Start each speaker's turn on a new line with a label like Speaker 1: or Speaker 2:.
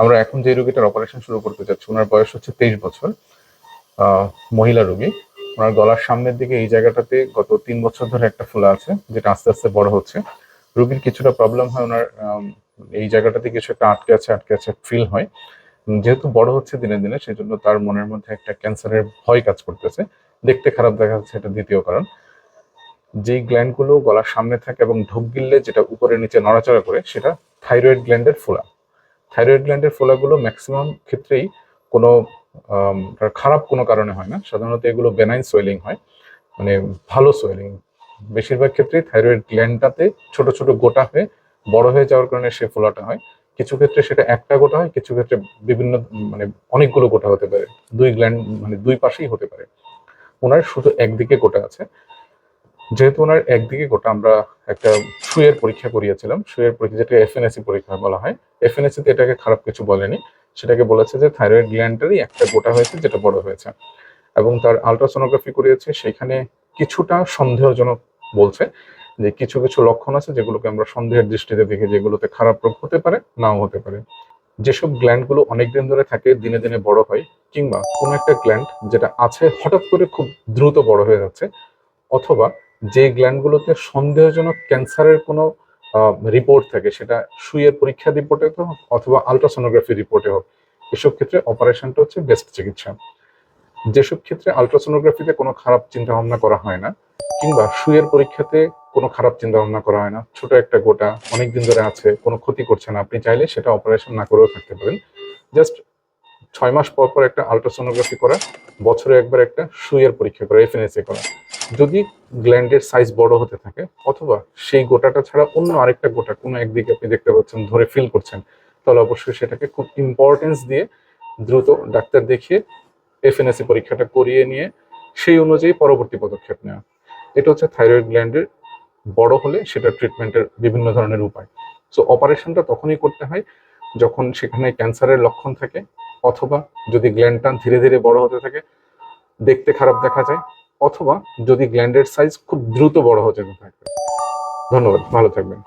Speaker 1: আমরা এখন যে রোগীটার অপারেশন শুরু করতে যাচ্ছি ওনার বয়স হচ্ছে তেইশ বছর মহিলা রোগী। ওনার গলার সামনের দিকে এই জায়গাটাতে গত তিন বছর ধরে একটা ফোলা আছে, যেটা আস্তে আস্তে বড় হচ্ছে। রোগীর কিছুটা প্রবলেম হয় ওনার এই জায়গাটাতে কিছু একটা আটকে আছে আটকে আছে ফিল হয়। যেহেতু বড় হচ্ছে দিনে দিনে সেই জন্য তার মনের মধ্যে একটা ক্যান্সারের ভয় কাজ করতেছে। দেখতে খারাপ দেখা যাচ্ছে, এটা দ্বিতীয় কারণ। যেই গ্ল্যান্ডগুলো গলার সামনে থাকে এবং ঢোক গিললে, যেটা উপরে নিচে নড়াচড়া করে, সেটা থাইরয়েড গ্ল্যান্ডের ফোলা। থাইরয়েড গ্ল্যান্ডের ফোলাগুলো ম্যাক্সিমাম ক্ষেত্রেই কোনো খারাপ কোনো কারণে হয় না। সাধারণত এগুলো বেনাইন সোয়েলিং হয় মানে ভালো সোয়েলিং বেশিরভাগ ক্ষেত্রেই থাইরয়েড গ্ল্যান্ডটাতে ছোট ছোট গোটা হয়ে বড় হয়ে যাওয়ার কারণে সে ফোলাটা হয়। কিছু ক্ষেত্রে সেটা একটা গোটা হয়, কিছু ক্ষেত্রে বিভিন্ন মানে অনেকগুলো গোটা হতে পারে। দুই গ্ল্যান্ড মানে দুই পাশেই হতে পারে। ওনার শুধু একদিকে গোটা আছে। যেহেতু ওনার একদিকে গোটা আমরা একটা সুয়ের পরীক্ষা করিয়েছিলাম, সুয়ের পরীক্ষা যেটা এফএনএসি পরীক্ষা বলা হয় এফএনএসি তে এটাকে খারাপ কিছু বলেনি। সেটাকে বলেছে যে থাইরয়েড গ্ল্যান্ডেরই একটা গোটা হয়েছে যেটা বড় হয়েছে। এবং তার আলট্রাসোনোগ্রাফি করিয়েছে, সেখানে কিছুটা সন্দেহজনক বলছে যে কিছু কিছু লক্ষণ আছে যেগুলোকে আমরা সন্দেহের দৃষ্টিতে দেখি, যেগুলোতে খারাপ রোগ হতে পারে, নাও হতে পারে। যেসব গ্ল্যান্ডগুলো অনেকদিন ধরে থাকে, দিনে দিনে বড় হয়, কিংবা কোনো একটা গ্ল্যান্ড যেটা আছে হঠাৎ করে খুব দ্রুত বড় হয়ে যাচ্ছে, অথবা যে গ্ল্যান্ডগুলোতে সন্দেহজনক ক্যান্সারের কোনো রিপোর্ট থাকে, সেটা সুইয়ের পরীক্ষা রিপোর্টে হোক অথবা আলট্রাসোনোগ্রাফি রিপোর্টে হোক, এসব ক্ষেত্রে অপারেশনটা হচ্ছে বেস্ট চিকিৎসা। যেসব ক্ষেত্রে আলট্রাসোনোগ্রাফিতে কোনো খারাপ চিন্তা ভাবনা করা হয় না, কিংবা সুইয়ের পরীক্ষাতে কোনো খারাপ চিন্তা ভাবনা করা হয় না, ছোট একটা গোটা অনেক দিন ধরে আছে, কোনো ক্ষতি করছে না, আপনি চাইলে সেটা অপারেশন না করেও থাকতে পারেন। জাস্ট ছয় মাস পর পর একটা আলট্রাসোনোগ্রাফি করা, বছরে একবার একটা সুইয়ের পরীক্ষা করা এফএনএসএ করা। গ্ল্যান্ডের সাইজ বড় হতে থাকে, অথবা সেই গোটাটা ছাড়া অন্য আরেকটা গোটা কোনো একদিকে আপনি দেখতে পাচ্ছেন, ধরে ফিল করছেন, তাহলে অবশ্যই সেটাকে খুব ইম্পর্টেন্স দিয়ে দ্রুত ডাক্তার দেখিয়ে এফএনএসি পরীক্ষাটা করিয়ে নিয়ে সেই অনুযায়ী পরবর্তী পদক্ষেপ নেওয়া। এটা হচ্ছে থাইরয়েড গ্ল্যান্ডের বড় হলে সেটা ট্রিটমেন্টের বিভিন্ন ধরনের উপায়। সো অপারেশনটা তখনই করতে হয় যখন সেখানে ক্যান্সারের লক্ষণ থাকে, অথবা যদি গ্ল্যান্ডটা ধীরে ধীরে বড় হতে থাকে, দেখতে খারাপ দেখা যায় অথবা যদি গ্ল্যান্ডের সাইজ খুব দ্রুত বড় হতে থাকে। ধন্যবাদ ভালো থাকবেন।